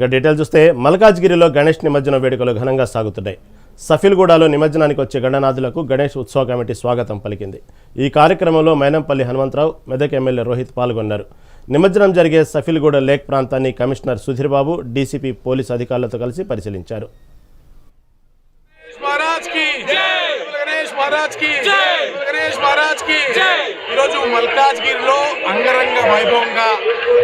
ఇక డీటెయిల్ చూస్తే మల్కాజ్గిరిలో గణేష్ నిమజ్జన వేడుకలు ఘనంగా సాగుతున్నాయి. సఫిల్గూడలో నిమజ్జనానికి వచ్చే గణనాథులకు గణేష్ ఉత్సవ కమిటీ స్వాగతం పలికింది. ఈ కార్యక్రమంలో మైనంపల్లి హనుమంతరావు మెదక్ ఎమ్మెల్యే రోహిత్ పాల్గొన్నారు. నిమజ్జనం జరిగే సఫిల్గూడ లేక్ ప్రాంతాన్ని commissioner Sudheer Babu DCP police అధికారులతో కలిసి పరిశీలించారు. ఈరోజు మల్కాజ్గిరిలో అంగరంగ వైభవంగా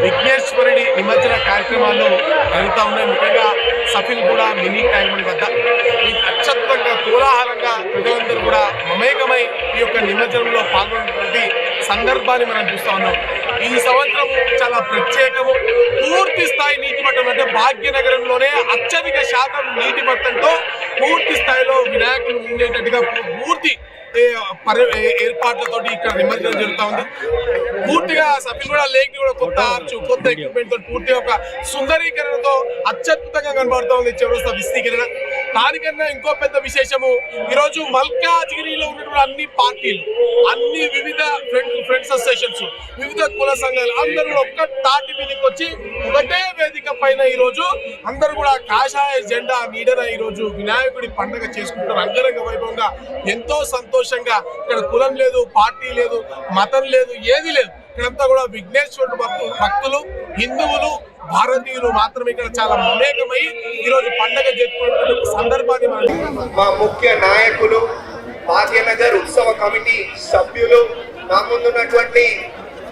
విఘ్నేశ్వరుడి నిమజ్జన కార్యక్రమాలు జరుగుతూ ఉన్నాయి. ముఖ్యంగా సఫిల్ కూడా మినీ ట్యాంక్ వద్ద. ఈ అత్యద్భుతంగా కోలాహలంగా ప్రజలందరూ కూడా మమేకమై ఈ యొక్క నిమజ్జనంలో పాల్గొన్నటువంటి సందర్భాన్ని మనం చూస్తూ ఉన్నాం. ఈ సంవత్సరం చాలా ప్రత్యేకము. పూర్తి స్థాయి నీటి మట్టం అంటే భాగ్యనగరంలోనే అత్యధిక శాతం నీటి మట్టంతో పూర్తి స్థాయిలో వినాయకులు ఉండేటట్టుగా పూర్తి ఏర్పాట్లతో ఇక్కడ నిమజ్జనం జరుగుతా ఉంది. పూర్తిగా సభ్యులు లేక్ని కూడా కొత్త ఆర్చు కొత్త ఎక్విప్మెంట్తో పూర్తిగా ఒక సుందరీకరణతో అత్యద్భుతంగా కనబడుతూ ఉంది. చౌరస్తా విస్తీకరణ దానికన్నా ఇంకో పెద్ద విశేషము ఈరోజు మల్కాజ్గిరిలో ఉన్నటువంటి అన్ని పార్టీలు అన్ని వివిధ ఫ్రెండ్ ఫ్రెండ్స్ అసోసియేషన్స్ వివిధ కుల సంఘాలు అందరూ ఒక్క తాటి మీదకి వచ్చి ఒకటే వేదిక పైన ఈ రోజు అందరూ కూడా కాషాయ జెండా నీడన ఈ రోజు వినాయకుడి పండుగ చేసుకుంటారు అంగరంగ వైభవంగా ఎంతో సంతోషంగా. ఇక్కడ కులం లేదు పార్టీ లేదు మతం లేదు ఏది లేదు. ఇక్కడంతా కూడా విఘ్నేశ్వరుడు భక్తులు హిందువులు భారతీయులు మాత్రమే ఇక్కడ చాలా మమేకమై ఈరోజు పండగ జరుపుకుంటున్న సందర్భాన్ని మా ముఖ్య నాయకులు భాగ్యనగర్ ఉత్సవ కమిటీ సభ్యులు నా ముందున్నటువంటి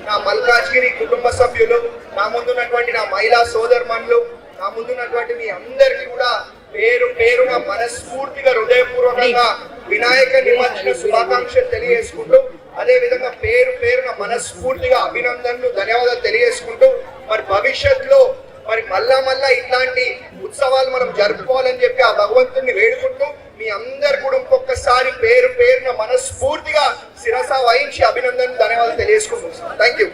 నా మల్కాజ్గిరి కుటుంబ సభ్యులు నా ముందున్నటువంటి నా మహిళా సోదర్మన్లు నా ముందున్నటువంటి మీ అందరికీ కూడా పేరు పేరున మనస్ఫూర్తిగా హృదయపూర్వకంగా వినాయక నిమజ్జన శుభాకాంక్షలు తెలియజేసుకుంటూ అదే విధంగా పేరు పేరున మనస్ఫూర్తిగా అభినందనలు ధన్యవాదాలు తెలియజేసుకుంటూ మరి భవిష్యత్తులో మరి మళ్ళా మళ్ళా ఇట్లాంటి ఉత్సవాలు మనం జరుపుకోవాలని చెప్పి ఆ భగవంతుడిని వేడుకుంటూ మీ అందరు కూడా ఇంకొకసారి పేరు పేరున మనస్ఫూర్తిగా శిరస వహించి అభినందన ధన్యవాదాలు తెలియజేసుకుంటున్నాం. Thank you